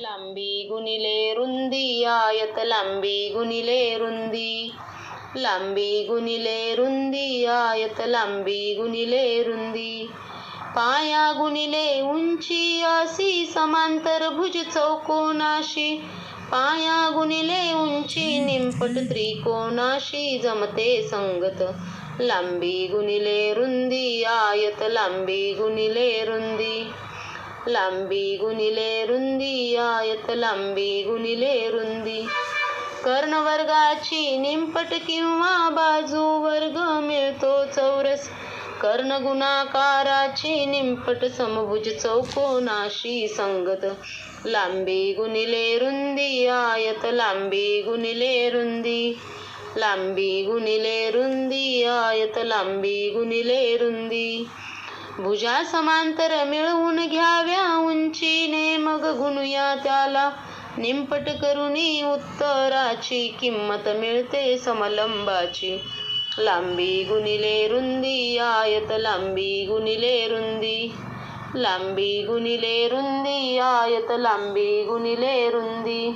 लांबी गुणिले रुंदी आयत लांबी गुणिले रुंदी. लांबी गुणिले रुंदी आयत लांबी गुणिले रुंदी. पाया गुणिले उंची अशी समांतर भुज चौकोनाशी. पाया गुणिले उंची निंपट त्रिकोणाशी जमते संगत. लांबी गुणिले रुंदी आयत लांबी गुणिले रुंदी. लांबी गुणिले रुंदी आयत लांबी गुणिले रुंदी. कर्णवर्गाची निंपट किंवा बाजू वर्ग मिळतो चौरस. कर्ण गुणाकाराची निंपट समभुज चौकोनाशी संगत. लांबी गुणिले रुंदी आयत लांबी गुणिले रुंदी. लांबी गुणिले रुंदी आयत लांबी गुणिले रुंदी. भुजा समांतर मिळवून घ्याव्या उंचीने मग गुणूया त्याला. निंपट करुनी उत्तराची किंमत मिळते समलंबाची. लांबी गुणिले रुंदी आयत लांबी गुणिले रुंदी. लांबी गुणिले रुंदी आयत लांबी गुणिले रुंदी.